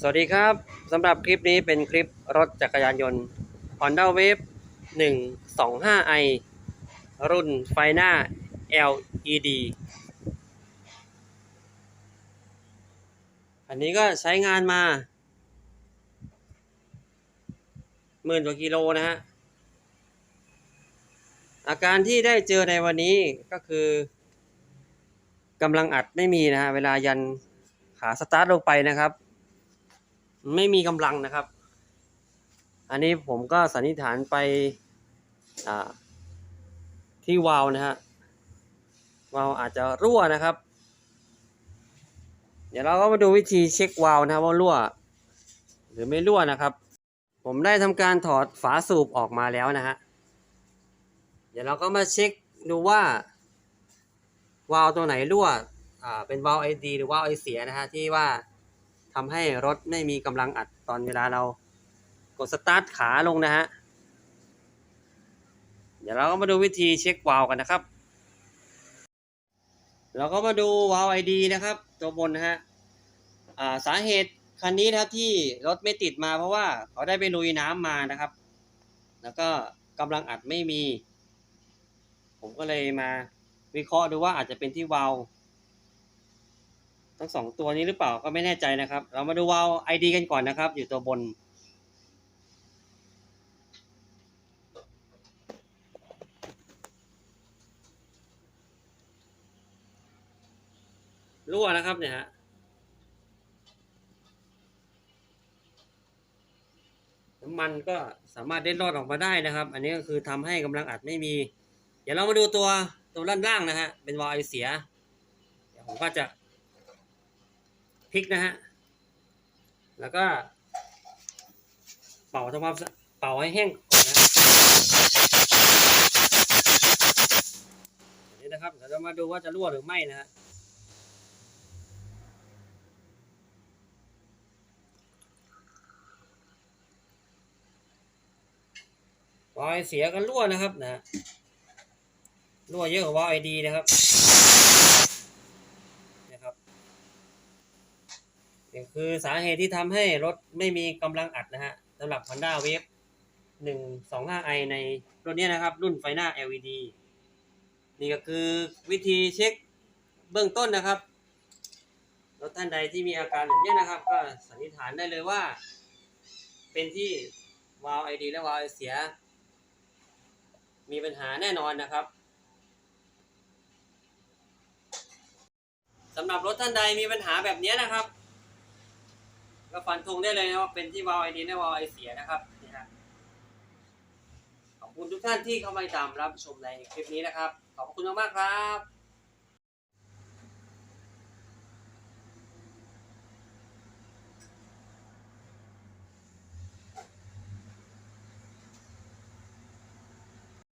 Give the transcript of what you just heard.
สวัสดีครับสำหรับคลิปนี้เป็นคลิปรถจักรยานยนต์ Honda Wave 125i รุ่นไฟหน้า LED อันนี้ก็ใช้งานมาหมื่นกว่ากิโลนะฮะ อาการที่ได้เจอในวันนี้ก็คือกำลังอัดไม่มีนะฮะ เวลายันขาสตาร์ทลงไปนะครับ ไม่มีกำลังนะครับ อันนี้ผมก็สันนิษฐานไปที่วาล์วนะฮะวาล์วอาจจะรั่วนะครับ เดี๋ยวเราก็มาดูวิธีเช็ควาล์วนะครับว่ารั่ว หรือไม่รั่วนะครับ ผมได้ทำการถอดฝาสูบออกมาแล้วนะฮะเดี๋ยวเราก็มาเช็คดูว่าวาล์วตัวไหนรั่ว อ่า เป็นวาล์วไอดีหรือวาล์วไอเสียนะฮะที่ว่า ทำให้รถไม่มีกำลังอัดตอนเวลาเรากดสตาร์ทขาลงนะฮะ เดี๋ยวเราก็มาดูวิธีเช็ควาล์วกันนะครับ เราก็มาดูวาล์วไอดีนะครับ ตัวบนนะฮะอ่าสาเหตุคันนี้นะครับที่รถไม่ติดมาเพราะว่าเขาได้ไปลุยน้ำมานะครับ แล้วก็กำลังอัดไม่มี ผมก็เลยมาวิเคราะห์ดูว่าอาจจะเป็นที่วาล์ว ทั้งสองตัวนี้หรือเปล่าก็ไม่แน่ใจนะครับ เรามาดูวาล์ว ID กันก่อนนะครับ อยู่ตัวบน รั่วนะครับเนี่ยฮะน้ำมันก็สามารถเด็ดรอดออกมาได้นะครับ อันนี้ก็คือทำให้กำลังอัดไม่มี เดี๋ยวเรามาดูตัวตัวด้านล่างนะฮะ เป็นวาล์วไอเสีย เดี๋ยวผมก็จะ พลิกนะฮะ แล้วก็ เป่าทำความสะเป่าให้แห้งก่อนนะนนี้นะครับเดี๋ยวเรามาดูว่าจะรั่วหรือไม่นะฮะวาล์วไอเสียก็รั่วนะครับนะรั่วเยอะกว่าวาล์วไอดีนะครับ นี่คือสาเหตุที่ทำให้รถไม่มีกำลังอัดนะฮะสำหรับ Honda Wave 125i ในรุ่นนี้นะครับ รุ่นไฟหน้า LED นี่ก็คือวิธีเช็คเบื้องต้นนะครับ รถท่านใดที่มีอาการแบบนี้นะครับ ก็สันนิษฐานได้เลยว่า เป็นที่วาล์วไอดีและวาล์วเสีย มีปัญหาแน่นอนนะครับสำหรับรถท่านใดมีปัญหาแบบนี้นะครับ ก็ฟันธงได้เลยนะว่าเป็นที่วาล์วไอดีและวาล์วไอเสียนะครับนี่ฮะขอบคุณทุกท่านที่เข้ามาตามรับชมในคลิปนี้นะครับ ขอบคุณมากๆครับ